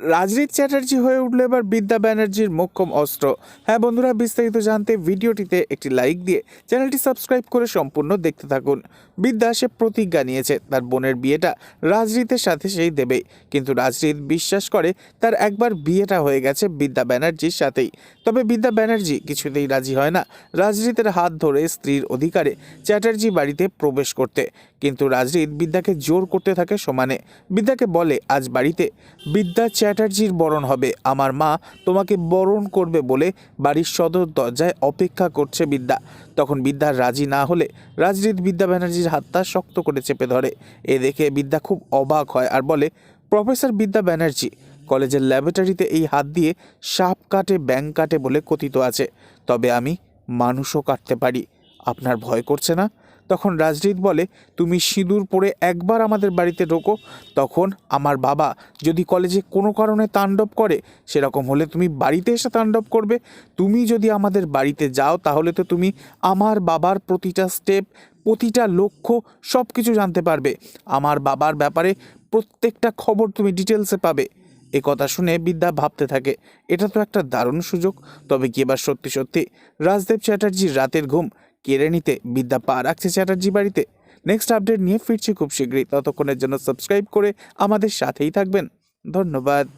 রাজনীত চ্যাটার্জি হয়ে উঠল এবার বিদ্যা ব্যানার্জির মোক্ষম অস্ত্র। হ্যাঁ বন্ধুরা, বিস্তারিত জানতে ভিডিওটিতে একটি লাইক দিয়ে চ্যানেলটি সাবস্ক্রাইব করে সম্পূর্ণ দেখতে থাকুন। বিদ্যা সে প্রতিজ্ঞা নিয়েছে, তার বোনের বিয়েটা রাজনীতের সাথে সেই দেবেই। কিন্তু রাজনীত বিশ্বাস করে তার একবার বিয়েটা হয়ে গেছে বিদ্যা ব্যানার্জির সাথেই। তবে বিদ্যা ব্যানার্জি কিছুতেই রাজি হয় না রাজনীতের হাত ধরে স্ত্রীর অধিকারে চ্যাটার্জি বাড়িতে প্রবেশ করতে। কিন্তু রাজনীত বিদ্যাকে জোর করতে থাকে সমানে। বিদ্যাকে বলে, আজ বাড়িতে বিদ্যা চ্যাটার্জির বরণ হবে। আমার মা তোমাকে বরণ করবে বলে বাড়ির সদর দরজায় অপেক্ষা করছে বিদ্যা। তখন বিদ্যা রাজি না হলে রাজনীত বিদ্যা ব্যানার্জির হাতটা শক্ত করে চেপে ধরে। এ দেখে বিদ্যা খুব অবাক হয় আর বলে, প্রফেসর বিদ্যা ব্যানার্জি, কলেজের ল্যাবরেটরিতে এই হাত দিয়ে সাপ কাটে, ব্যাং কাটে বলে কথিত আছে। তবে আমি মানুষও কাটতে পারি। আপনার ভয় করছে না? তখন রাজনীত বলে, তুমি সিঁদুর পরে একবার আমাদের বাড়িতে ঢোকো, তখন আমার বাবা যদি কলেজে কোনো কারণে তাণ্ডব করে, সেরকম হলে তুমি বাড়িতে এসে তাণ্ডব করবে। তুমি যদি আমাদের বাড়িতে যাও, তাহলে তো তুমি আমার বাবার প্রতিটা স্টেপ, প্রতিটা লক্ষ্য সব কিছু জানতে পারবে। আমার বাবার ব্যাপারে প্রত্যেকটা খবর তুমি ডিটেলসে পাবে। এ কথা শুনে বিদ্যা ভাবতে থাকে, এটা তো একটা দারুণ সুযোগ। তবে কি এবার সত্যি সত্যি রাজদেব চ্যাটার্জির রাতের ঘুম কেড়ে নিতে। বিদ্যা পা রাখছে চ্যাটার্জি বাড়িতে। নেক্সট আপডেট নিয়ে ফিরছি খুব শীঘ্রই। ততক্ষণের জন্য সাবস্ক্রাইব করে আমাদের সাথেই থাকবেন। ধন্যবাদ।